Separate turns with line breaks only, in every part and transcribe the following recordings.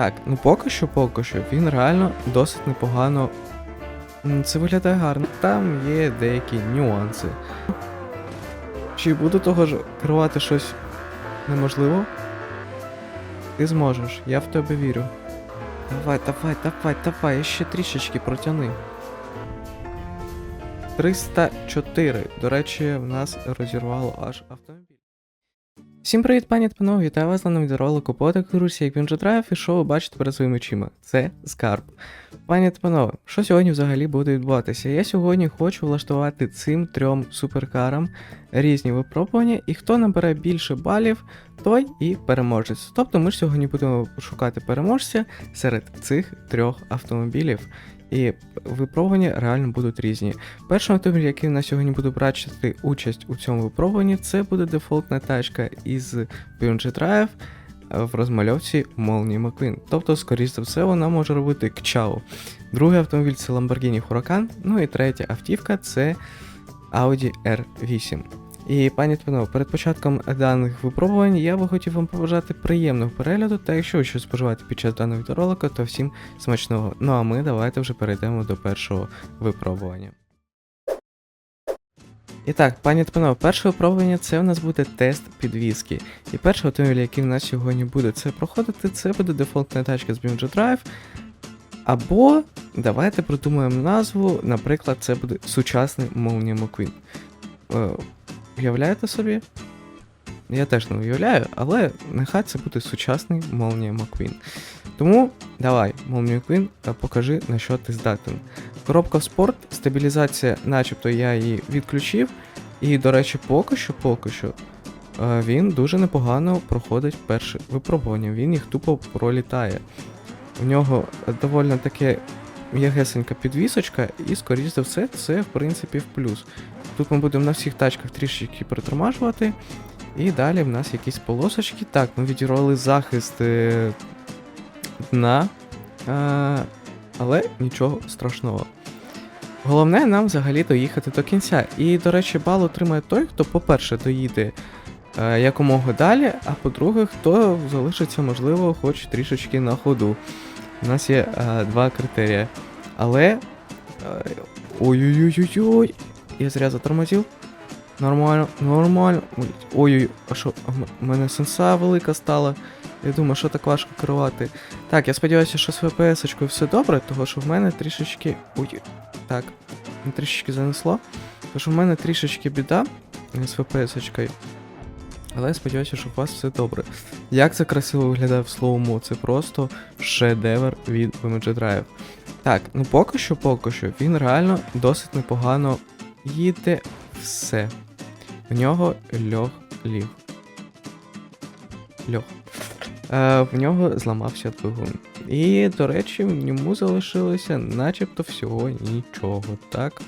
Так, ну поки що, поки що, він реально досить непогано. Це виглядає гарно. Там є деякі нюанси. Чи буде того ж керувати щось неможливо? Ти зможеш, я в тебе вірю. Давай, давай, давай, давай, ще трішечки протяни. 304. До речі, в нас розірвало аж автомобіль. Всім привіт, пані та панове, вітаю вас на відеоролику по Русі, як він же драйв, і що ви бачите перед своїми очима? Це скарб. Пані та панове, що сьогодні взагалі буде відбуватися? Я сьогодні хочу влаштувати цим трьом суперкарам різні випробування, і хто набере більше балів, той і переможець. Тобто ми ж сьогодні будемо шукати переможця серед цих трьох автомобілів. І випробування реально будуть різні. Перший автомобіль, який на сьогодні буде брати участь у цьому випробуванні, це буде дефолтна тачка із Beyond Drive в розмальовці Молнії McQueen. Тобто, скоріш за все, вона може робити кчау. Другий автомобіль це Lamborghini Huracan, ну і третя автівка це Audi R8. І пані та перед початком даних випробувань я би хотів вам побажати приємного перегляду, та якщо ви щось споживаєте під час даного відеоролика, то всім смачного. Ну а ми давайте вже перейдемо до першого випробування. І так, пані та перше випробування це у нас буде тест підвіски. І перший автомобіль, який в нас сьогодні буде це проходити, це буде дефолтна тачка з BMG Drive. Або давайте придумаємо назву, наприклад, це буде сучасний Молнія McQueen. Уявляєте собі? Я теж не уявляю, але нехай це буде сучасний Молнія McQueen. Тому давай, Молнія McQueen, покажи на що ти здатен. Коробка в спорт, стабілізація, начебто я її відключив. І, до речі, поки що, поки що, е, він дуже непогано проходить перше випробування. Він їх тупо пролітає. У нього доволі таке м'ягесенька підвісочка, і, скоріш за все, це в принципі в плюс. Тут ми будемо на всіх тачках трішечки притормажувати. І далі в нас якісь полосочки. Так, ми відірвали захист е, дна. Е, але нічого страшного. Головне нам взагалі доїхати до кінця. І, до речі, бал отримає той, хто, по-перше, доїде е, якомога далі, а по-друге, хто залишиться, можливо, хоч трішечки на ходу. У нас є два критерії. Але. Ой-ой-ой-ой-ой. Я зря затормозив. Нормально, нормально. Ой-ой, а що, у мене сенса велика стала. Я думаю, що так важко керувати. Так, я сподіваюся, що з ВПС-очкою все добре, тому що в мене трішечки. Ой, так, трішечки занесло. Тому що в мене трішечки біда з ВПС-очкою. Але я сподіваюся, що у вас все добре. Як це красиво виглядає в слоумо, це просто шедевр від BMG Drive. Так, ну поки що, поки що, він реально досить непогано їде все. В нього льох ліг. Льох. Е, в нього зламався двигун. І, до речі, в ньому залишилося начебто всього нічого, так?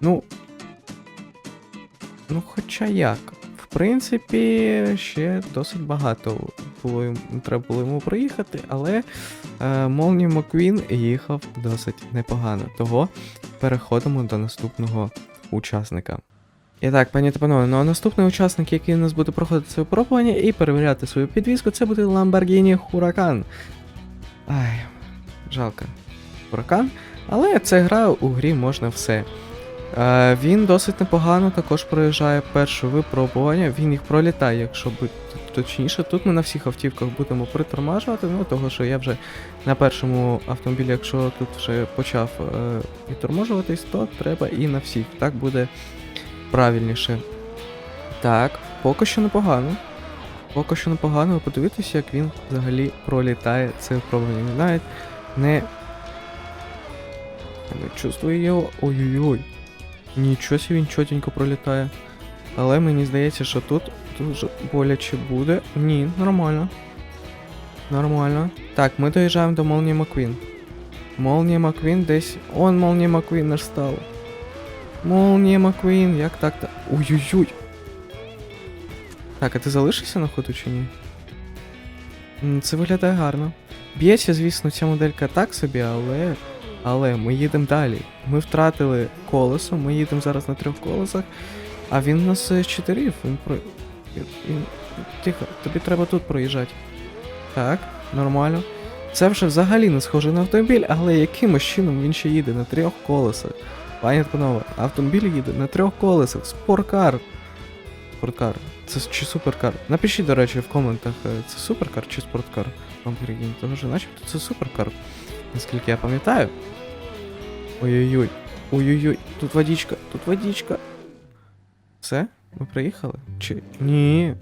Ну. Ну, хоча як. В принципі, ще досить багато було треба було йому проїхати, але е, Молні Маквін їхав досить непогано. Того переходимо до наступного учасника. І так, пані та панове, ну а наступний учасник, який у нас буде проходити це випробування і перевіряти свою підвіску, це буде Lamborghini Huracan. Ай, жалко. Huracan. Але це гра у грі можна все. Е, він досить непогано також проїжджає перше випробування, він їх пролітає, якщо бути точніше. Тут ми на всіх автівках будемо притормажувати, ну того що я вже на першому автомобілі, якщо тут вже почав е, відторможуватись, то треба і на всіх. Так буде правильніше. Так, поки що непогано. Поки що непогано, ви подивитися, як він взагалі пролітає це випробування. Навіть не. Не чувствую його. Ой-ой-ой. Нічого він чотенько пролітає. Але мені здається, що тут дуже боляче буде. Ні, нормально. Нормально. Так, ми доїжджаємо до Молнії Маквін. Молнія Маквін десь. Он Молнія Маквін наш став. Молнія Маквін, як так то Ой-ой-ой. Так, а ти залишишся на ходу чи ні? Це виглядає гарно. Б'ється, звісно, ця моделька так собі, але. Але ми їдемо далі. Ми втратили колесо, ми їдемо зараз на трьох колесах, а він у нас з чотирів. Він про. Він... Тихо, тобі треба тут проїжджати. Так, нормально. Це вже взагалі не схоже на автомобіль, але якимось чином він ще їде на трьох колесах. Пані та панове, автомобіль їде на трьох колесах, спорткар. Спорткар. Це чи суперкар? Напишіть, до речі, в коментах, е, це суперкар чи спорткар. Lamborghini, тому що начебто це суперкар. Наскільки я пам'ятаю. Ой-ой-ой. Ой-ой-ой, тут водичка, тут водичка. Все? Ми приїхали? Чи. Ні.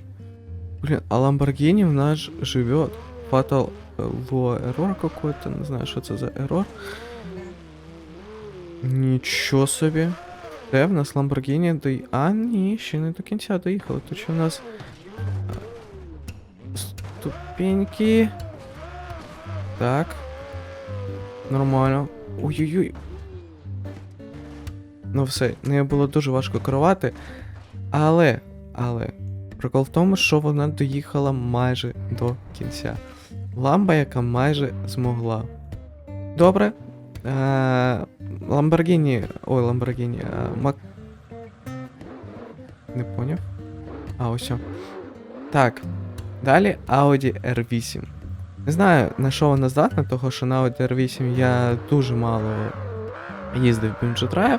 Блин, а Lamborghini в нас ж живет. Fatal э, Error какой-то, не знаю, що це за error. Нічого собі. Де в нас Lamborghini до... А, ні, ще не до кінця доїхали. Тут ще в нас. Ступеньки. Так. Нормально. Ой-ой-ой. Ну все, нею було дуже важко керувати. Але, але, прикол в тому, що вона доїхала майже до кінця. Ламба, яка майже змогла. Добре. Е, Lamborghini. Ой, е, Мак... Не поняв. А, ось. Так. Далі Audi R8. Не знаю, на що вона здатна, того що на Audi R8 я дуже мало їздив в Drive.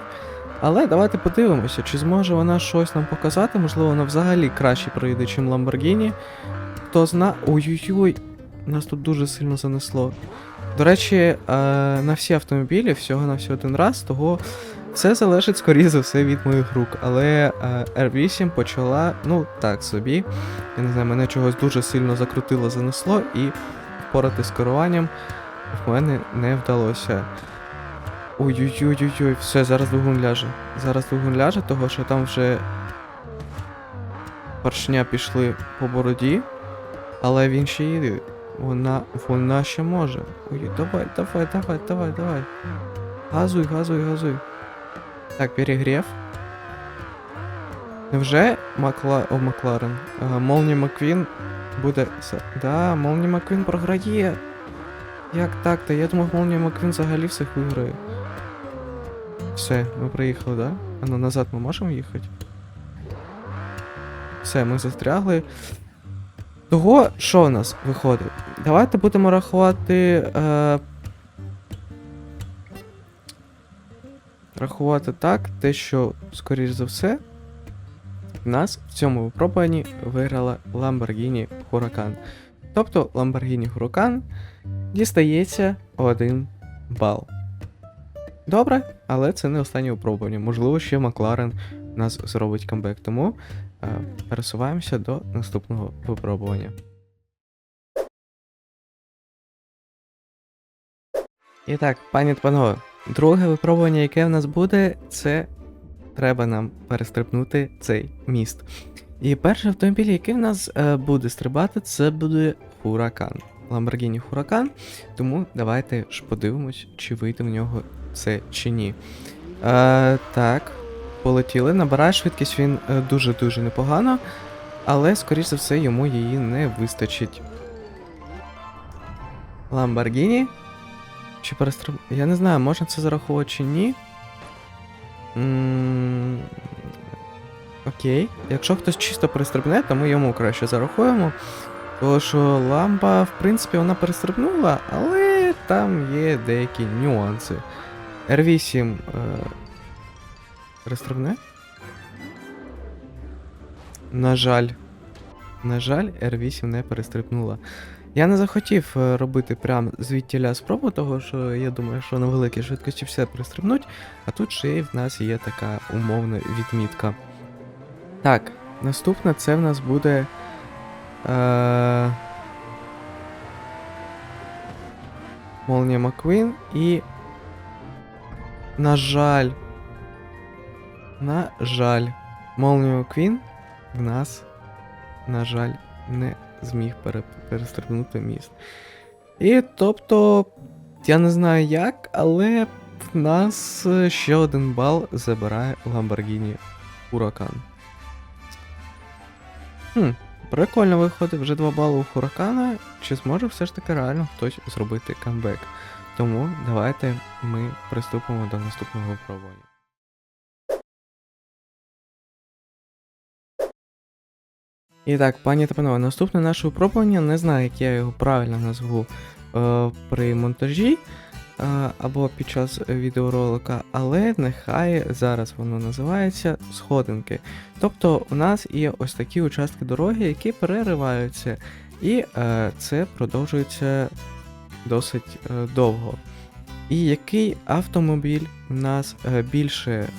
Але давайте подивимося, чи зможе вона щось нам показати. Можливо, вона взагалі краще проїде, ніж Lamborghini. Хто зна. Ой-ой-ой, нас тут дуже сильно занесло. До речі, е, на всі автомобілі всього на всього один раз, того все залежить, скоріше за все, від моїх рук. Але е, R8 почала, ну так собі. Я не знаю, мене чогось дуже сильно закрутило, занесло, і впорати з керуванням в мене не вдалося. Ой-ой-ой-ой-ой, все, зараз двигун ляже. Зараз двигун ляже, того що там вже поршня пішли по бороді, але він ще їде. Вона, вона ще може. Ой, давай, давай, давай, давай, давай. Газуй, газуй, газуй. Так, перегрів. Невже Макла... О, Макларен? Молні Маквін буде. Да, Молні Маквін програє. Як так? Та я думав, Молні Маквін взагалі всіх виграє. Все, ми приїхали, да? А ну назад ми можемо їхати? Все, ми застрягли. Того, що в нас виходить? Давайте будемо рахувати. Е... Рахувати так, те, що, скоріш за все, нас в цьому випробуванні виграла Lamborghini Huracan. Тобто Lamborghini Huracan дістається один бал. Добре, але це не останнє випробування. Можливо, ще Макларен нас зробить камбек. Тому е, пересуваємося до наступного випробування. І так, пані та панове, друге випробування, яке в нас буде, це треба нам перестрибнути цей міст. І перший автомобіль, який в нас е, буде стрибати, це буде Huracan. Lamborghini Huracan. Тому давайте ж подивимось, чи вийде в нього це чи ні. Е, так, полетіли. Набирає швидкість він е, дуже-дуже непогано, але, скоріш за все, йому її не вистачить. Lamborghini. Чи перестриб... Я не знаю, можна це зараховувати чи ні. Окей. Якщо хтось чисто перестрибне, то ми йому краще зарахуємо. Тому що лампа, в принципі, вона перестрибнула, але там є деякі нюанси. R8 е... перестрибне? На жаль. На жаль, R8 не перестрибнула. Я не захотів е, робити прям звідтіля спробу, того що я думаю, що на великій швидкості все перестрибнуть, а тут ще й в нас є така умовна відмітка. Так, наступне це в нас буде. Е... Молнія Маквін і. На жаль. На жаль. Молнію Маквін в нас, на жаль, не зміг пере... перестрибнути міст. І тобто, я не знаю як, але в нас ще один бал забирає Lamborghini Huracan. Хм, прикольно виходить, вже 2 бали у Huracan. Чи зможе все ж таки реально хтось зробити камбек? Тому давайте ми приступимо до наступного випробування. І так, пані та панове, наступне наше випробування, не знаю, як я його правильно назву. е, при монтажі або під час відеоролика, але нехай зараз воно називається сходинки. Тобто у нас є ось такі участки дороги, які перериваються, і е, це продовжується досить е, довго. І який автомобіль у нас е, більше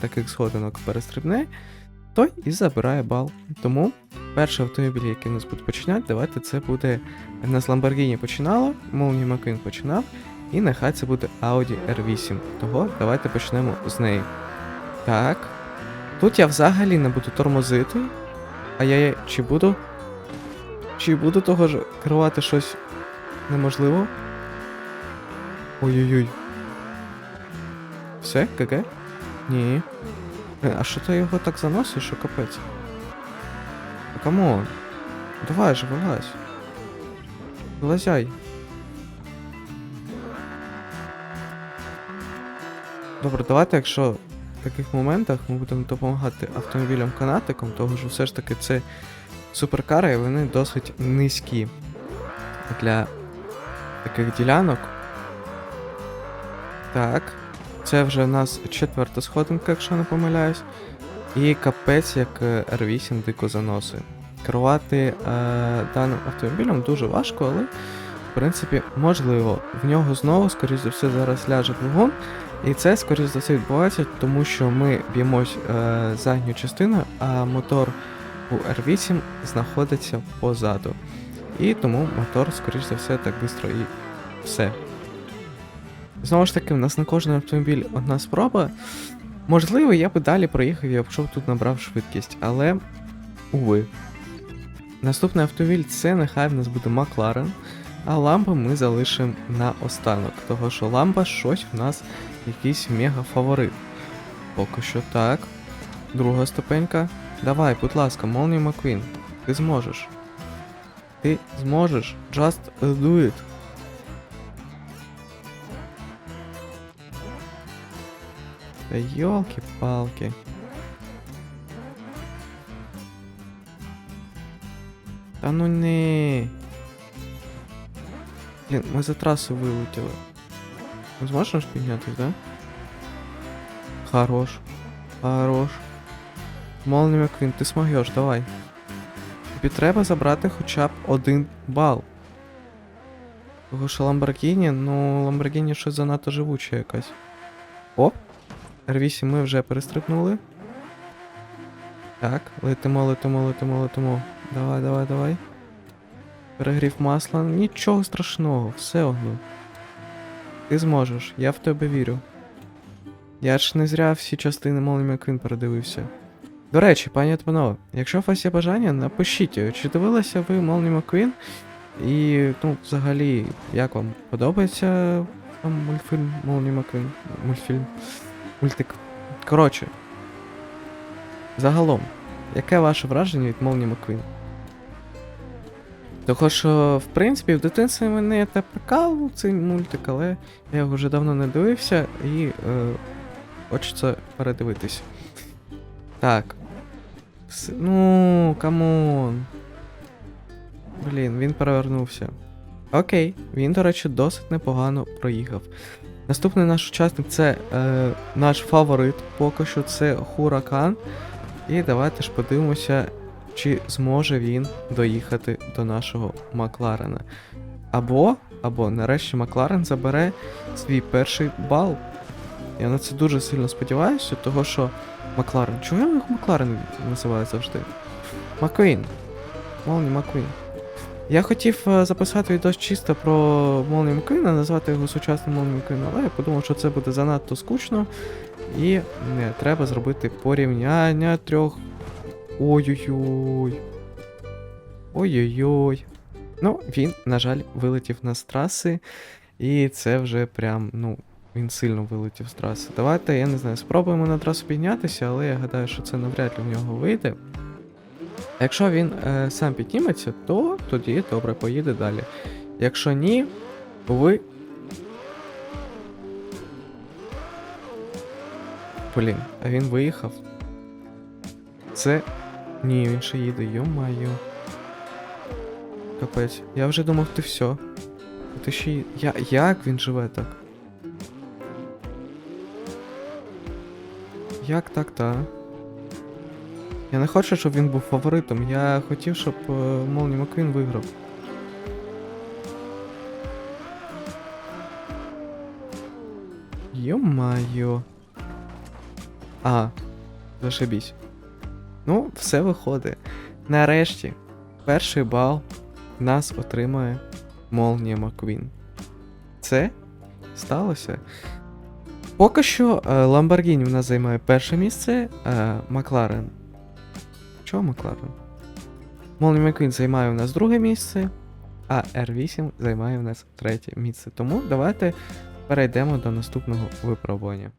таких сходинок перестрибне, той і забирає бал. Тому перший автомобіль, який нас буде починати, давайте це буде нас Lamborghini починало, Молні McQueen починав, і нехай це буде Audi R8. Того давайте почнемо з неї. Так. Тут я взагалі не буду тормозити. А я чи буду. Чи буду того ж керувати щось неможливо? Ой-ой-ой. Все, ГГ? Ні. А що ти його так заносиш, що капець? Камон. Давай же, вилазь. Вилазяй. Добре, давайте, якщо в таких моментах ми будемо допомагати автомобілям канатикам, того що все ж таки це суперкари, і вони досить низькі для таких ділянок. Так. Це вже в нас четверта сходинка, якщо не помиляюсь. І капець, як е, R8 дико заноси. Керувати е, даним автомобілем дуже важко, але в принципі можливо. В нього знову, скоріш за все, зараз ляже двигун. І це, скоріш за все, відбувається, тому що ми б'ємось е, задню частину, а мотор у R8 знаходиться позаду. І тому мотор, скоріш за все, так швидко і все. Знову ж таки, у нас на кожен автомобіль одна спроба. Можливо, я би далі проїхав, якщо б тут набрав швидкість, але уви. Наступний автомобіль це нехай в нас буде Макларен, а лампу ми залишимо на останок, того що лампа щось в нас якийсь мега фаворит. Поки що так. Друга ступенька. Давай, будь ласка, Молні Маквін. Ти зможеш. Ти зможеш. Just do it. Да елки-палки. Та ну не. Блін, ми за трасу вилетіли. Ми зможемо ж піднятись, да? Хорош. Хорош. Молні Маквін, ти змогеш, давай. Тобі треба забрати хоча б один бал. Того що Ламборгіні, ну Ламборгіні щось занадто живуче якась. Оп. R8 ми вже перестрибнули. Так, летимо, летимо, летимо, летимо. Давай, давай, давай. Перегрів масла. Нічого страшного, все одно. Ти зможеш, я в тебе вірю. Я ж не зря всі частини Молні Маквін передивився. До речі, пані та якщо у вас є бажання, напишіть, чи дивилися ви Молні Маквін? І, ну, взагалі, як вам подобається там мультфільм Молні Маквін? Мультфільм. Мультик. Коротше. Загалом, яке ваше враження від Молні Маквін? Того що, в принципі, в дитинстві мене та прикалував цей мультик, але я його вже давно не дивився і е, хочеться передивитись. Так. Ну, камон. Блін, він перевернувся. Окей, він, до речі, досить непогано проїхав. Наступний наш учасник це е, наш фаворит, поки що це Хуракан. І давайте ж подивимося, чи зможе він доїхати до нашого Макларена. Або, або нарешті Макларен забере свій перший бал. Я на це дуже сильно сподіваюся, того що Макларен. Чого я його Макларен називаю завжди? Маквін. Молні Маквін. Я хотів е, записати відос чисто про Молні Маквіна, назвати його сучасним Молні Маквін, але я подумав, що це буде занадто скучно. І не, треба зробити порівняння трьох. Ой-ой-ой. Ой-ой-ой. Ну, він, на жаль, вилетів на з траси. І це вже прям, ну, він сильно вилетів з траси. Давайте, я не знаю, спробуємо на трасу піднятися, але я гадаю, що це навряд ли в нього вийде. Якщо він е, сам підніметься, то тоді добре поїде далі. Якщо ні, ви. Блін, а він виїхав. Це. Ні, він ще їде, йо-майо. Капець. Я вже думав, ти все. Ти ще й- я, як він живе так? Як так, та? Я не хочу, щоб він був фаворитом. Я хотів, щоб е, Молні Маквін виграв. Йо-майо. А, зашибісь. Ну, все виходить. Нарешті, перший бал нас отримає Молнія Маквін. Це сталося. Поки що е, Lamborghini в нас займає перше місце, е, Макларен. Чого Макларен? Молнія Маквін займає у нас друге місце, а R8 займає у нас третє місце. Тому давайте перейдемо до наступного випробування.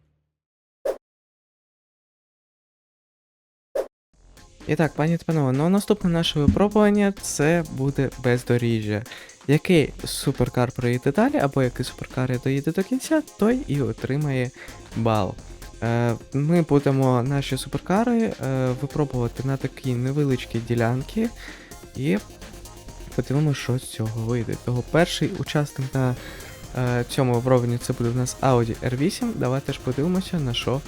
І так, пані та панове, ну наступне наше випробування це буде бездоріжжя. Який суперкар проїде далі, або який суперкар доїде до кінця, той і отримає бал. Е, ми будемо наші суперкари е, випробувати на такі невеличкі ділянки і подивимося, що з цього вийде. Того перший учасник на е, цьому випробуванні це буде в нас Audi R8. Давайте ж подивимося, на що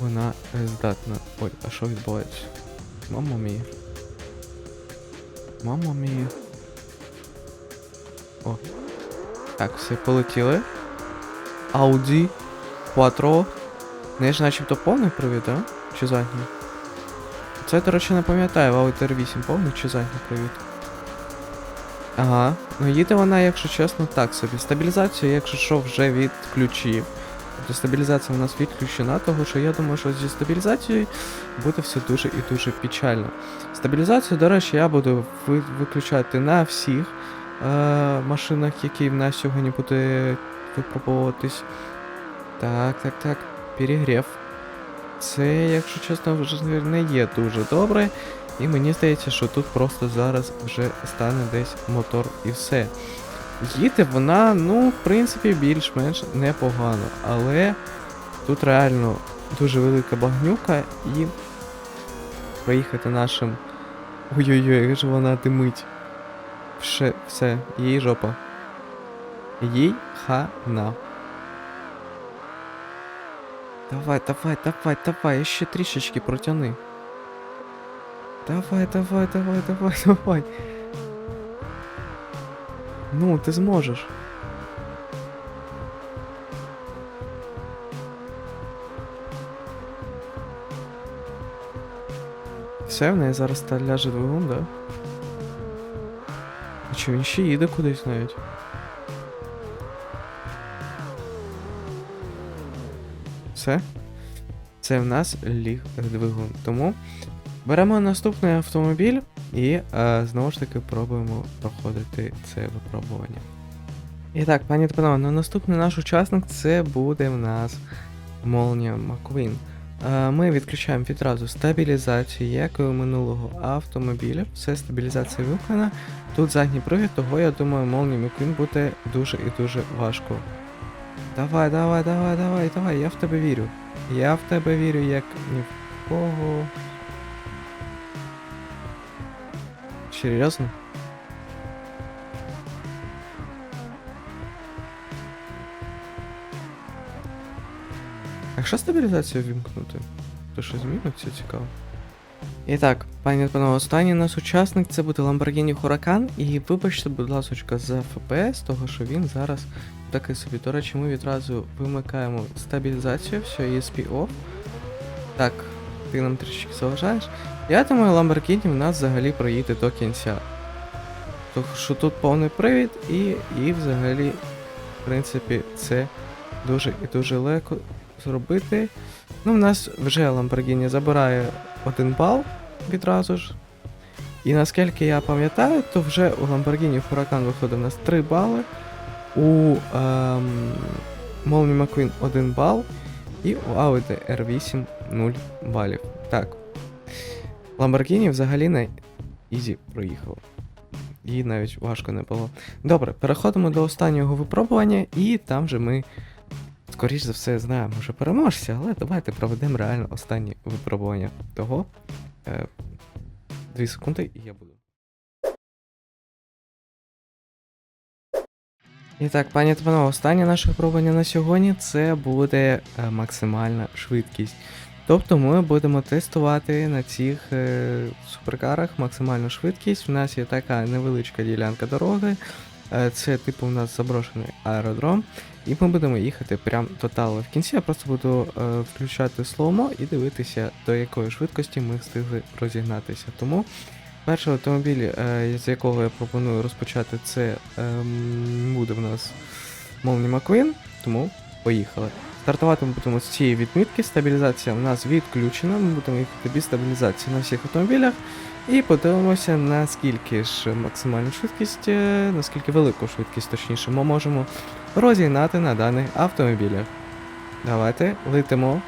вона здатна. Ой, а що відбувається? Мама мія. Мама мія. О. Так, все, полетіли. Audi Quattro. Не ж начебто повний привід, а? Чи задній? Це, до речі, не пам'ятаю, в Audi R8 повний чи задній привід. Ага, ну їде вона, якщо чесно, так собі. Стабілізацію, якщо що, вже відключив. Тобто стабілізація у нас відключена, того що я думаю, що зі стабілізацією буде все дуже і дуже печально. Стабілізацію, до речі, я буду ви- виключати на всіх е- машинах, які в нас сьогодні буде випробовуватись. Так, так, так. Перегрів. Це, якщо чесно, вже не є дуже добре. І мені здається, що тут просто зараз вже стане десь мотор і все. Їде вона, ну, в принципі, більш-менш непогано, але тут реально дуже велика багнюка і проїхати нашим. Ой-ой-ой, як же вона димить. Все, все, їй жопа. Їй хана. Давай, давай, давай, давай, ще трішечки протяни. Давай, давай, давай, давай, давай. Ну, ти зможеш. Все, в неї зараз та ляже двигун, да? А чи він ще їде кудись навіть? Все? Це в нас ліг двигун. Тому беремо наступний автомобіль і е, знову ж таки пробуємо проходити це випробування. І так, пані та панове, ну, наступний наш учасник це буде в нас Молнія Маквін. Е, Ми відключаємо відразу стабілізацію, як і у минулого автомобіля. Все стабілізація вимкнена. Тут задній привід, того я думаю, Молнії Маквін буде дуже і дуже важко. Давай, давай, давай, давай, давай, я в тебе вірю. Я в тебе вірю, як ні в кого. Серйозно? Якщо стабілізацію вімкнути, то що зміниться цікаво. І так, пані панове, останній наш учасник це буде Lamborghini Huracan. І вибачте, будь ласка, за FPS, того що він зараз такий собі. До речі, ми відразу вимикаємо стабілізацію, все, ESP off. Так, ти нам трішки заважаєш. Я думаю, Lamborghini в нас взагалі проїде до кінця. Тому що тут повний привід і, і взагалі, в принципі, це дуже і дуже легко зробити. Ну, в нас вже Lamborghini забирає один бал відразу ж. І наскільки я пам'ятаю, то вже у Lamborghini Huracan виходить у нас 3 бали, у ем, Molly McQueen 1 бал, і у Audi R8 0 балів. Так. Lamborghini взагалі на Ізі проїхав. Їй навіть важко не було. Добре, переходимо до останнього випробування, і там же ми, скоріш за все, знаємо вже переможця, але давайте проведемо реально останнє випробування того. Е, Дві секунди, і я буду. І так, пані та панове, останнє наше випробування на сьогодні це буде е, максимальна швидкість. Тобто ми будемо тестувати на цих е, суперкарах максимальну швидкість. У нас є така невеличка ділянка дороги. Е, це типу у нас заброшений аеродром. І ми будемо їхати прям тотально в кінці. Я просто буду е, включати слоумо і дивитися, до якої швидкості ми встигли розігнатися. Тому перший автомобіль, е, з якого я пропоную розпочати, це ем, буде в нас Молні Маквін, тому поїхали. Стартувати ми будемо з цієї відмітки. Стабілізація у нас відключена. Ми будемо їхати без стабілізації на всіх автомобілях. І подивимося, наскільки ж максимальну швидкість, е, наскільки велику швидкість, точніше, ми можемо розігнати на даних автомобілях. Давайте летимо.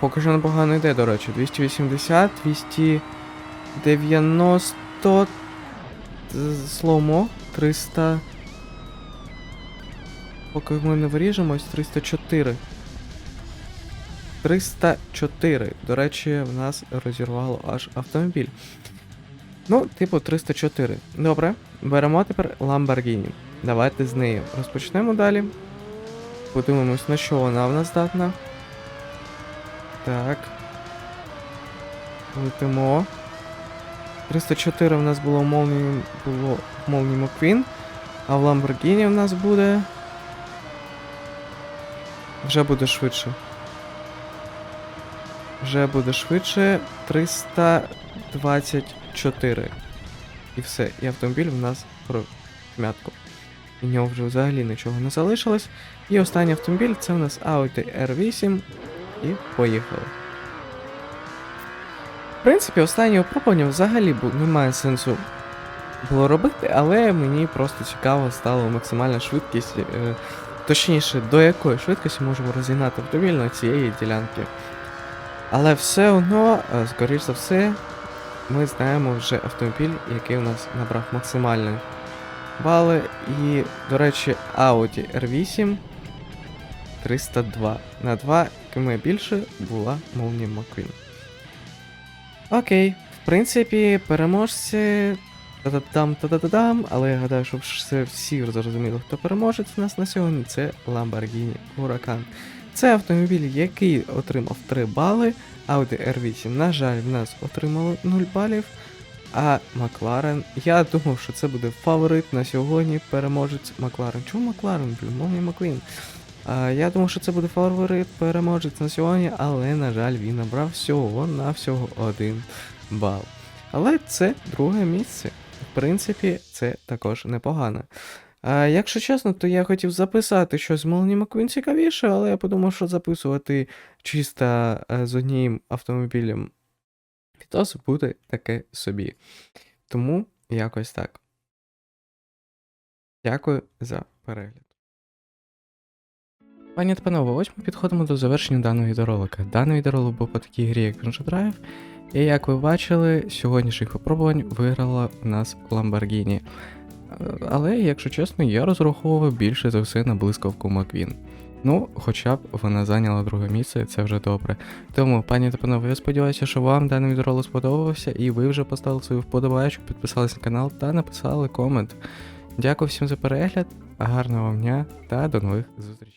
Поки що непогано йде, до речі. 280, 290 сломо, 300. Поки ми не виріжемось, 304. 304. До речі, в нас розірвало аж автомобіль. Ну, типу 304. Добре, беремо тепер Lamborghini. Давайте з нею розпочнемо далі. Подивимось, на що вона в нас здатна. Так. Летимо. 304 в нас було в Молні, було Молні Маквін, а в Lamborghini в нас буде. Вже буде швидше. Вже буде швидше 324. І все. І автомобіль в нас про м'ятку. У нього вже взагалі нічого не залишилось. І останній автомобіль це у нас Audi R8. І поїхали. В принципі, останнє випробування взагалі немає сенсу було робити, але мені просто цікаво стало максимальна швидкість. Е, точніше, до якої швидкості можемо розігнати автомобіль на цієї ділянки. Але все одно, е, скоріш за все, ми знаємо вже автомобіль, який у нас набрав максимальні бали. І, до речі, Audi R8 302. На 2 км більше була Молнія Маквін. Окей, в принципі, переможці. Та-та-там, та-та-та-там, але я гадаю, щоб все всі зрозуміли, хто переможець у нас на сьогодні, це Lamborghini Huracan. Це автомобіль, який отримав 3 бали. Audi R8, на жаль, в нас отримали 0 балів. А Макларен, я думав, що це буде фаворит на сьогодні, переможець Макларен. Чому Макларен, блін, Молнія Маквін? А, я думав, що це буде фаворит переможець на сьогодні, але, на жаль, він набрав всього на всього один бал. Але це друге місце. Принципі, це також непогано. А, якщо чесно, то я хотів записати щось з Молні Маквін цікавіше, але я подумав, що записувати чисто е, з одним автомобілем відос буде таке собі. Тому якось так. Дякую за перегляд. Пані та панове, ось ми підходимо до завершення даного відеоролика. Даний відеоролик був по такій грі, як Pinch Drive. І як ви бачили, сьогоднішніх випробувань виграла в нас Lamborghini. Але, якщо чесно, я розраховував більше за все на блискавку Маквін. Ну, хоча б вона зайняла друге місце, це вже добре. Тому, пані та панове, я сподіваюся, що вам даний відеоролик сподобався, і ви вже поставили свою вподобайку, підписались на канал та написали комент. Дякую всім за перегляд, гарного вам дня та до нових зустрічей.